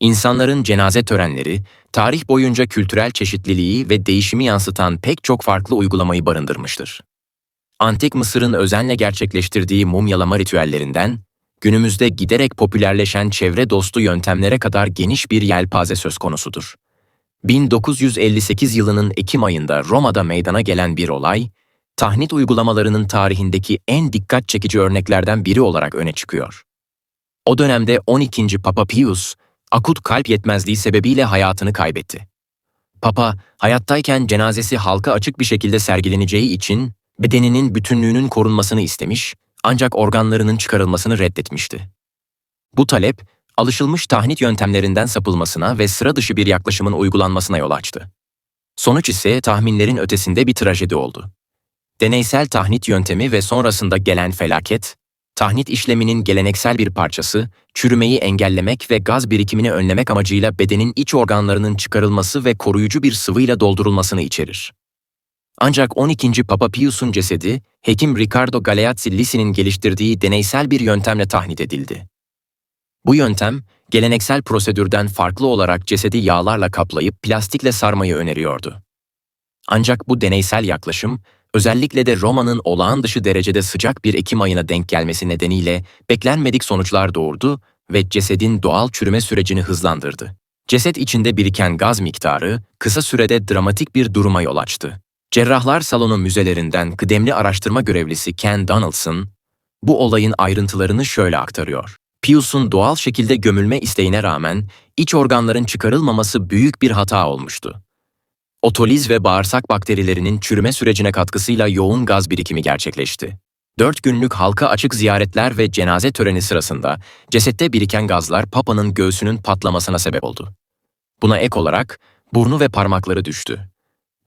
İnsanların cenaze törenleri, tarih boyunca kültürel çeşitliliği ve değişimi yansıtan pek çok farklı uygulamayı barındırmıştır. Antik Mısır'ın özenle gerçekleştirdiği mumyalama ritüellerinden, günümüzde giderek popülerleşen çevre dostu yöntemlere kadar geniş bir yelpaze söz konusudur. 1958 yılının Ekim ayında Roma'da meydana gelen bir olay, tahnit uygulamalarının tarihindeki en dikkat çekici örneklerden biri olarak öne çıkıyor. O dönemde 12. Papa Pius, akut kalp yetmezliği sebebiyle hayatını kaybetti. Papa, hayattayken cenazesi halka açık bir şekilde sergileneceği için bedeninin bütünlüğünün korunmasını istemiş ancak organlarının çıkarılmasını reddetmişti. Bu talep, alışılmış tahnit yöntemlerinden sapılmasına ve sıra dışı bir yaklaşımın uygulanmasına yol açtı. Sonuç ise tahminlerin ötesinde bir trajedi oldu. Deneysel tahnit yöntemi ve sonrasında gelen felaket, tahnit işleminin geleneksel bir parçası, çürümeyi engellemek ve gaz birikimini önlemek amacıyla bedenin iç organlarının çıkarılması ve koruyucu bir sıvıyla doldurulmasını içerir. Ancak 12. Papa Pius'un cesedi, hekim Ricardo Galeazzi Lisi'nin geliştirdiği deneysel bir yöntemle tahnit edildi. Bu yöntem, geleneksel prosedürden farklı olarak cesedi yağlarla kaplayıp plastikle sarmayı öneriyordu. Ancak bu deneysel yaklaşım, özellikle de Roma'nın olağan dışı derecede sıcak bir Ekim ayına denk gelmesi nedeniyle beklenmedik sonuçlar doğurdu ve cesedin doğal çürüme sürecini hızlandırdı. Ceset içinde biriken gaz miktarı kısa sürede dramatik bir duruma yol açtı. Cerrahlar Salonu müzelerinden kıdemli araştırma görevlisi Ken Donaldson, bu olayın ayrıntılarını şöyle aktarıyor. Pius'un doğal şekilde gömülme isteğine rağmen iç organların çıkarılmaması büyük bir hata olmuştu. Otoliz ve bağırsak bakterilerinin çürüme sürecine katkısıyla yoğun gaz birikimi gerçekleşti. Dört günlük halka açık ziyaretler ve cenaze töreni sırasında cesette biriken gazlar Papa'nın göğsünün patlamasına sebep oldu. Buna ek olarak burnu ve parmakları düştü.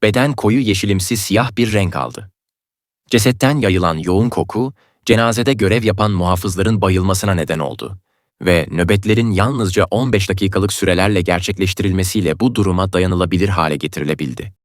Beden koyu yeşilimsi siyah bir renk aldı. Cesetten yayılan yoğun koku, cenazede görev yapan muhafızların bayılmasına neden oldu ve nöbetlerin yalnızca 15 dakikalık sürelerle gerçekleştirilmesiyle bu duruma dayanılabilir hale getirilebildi.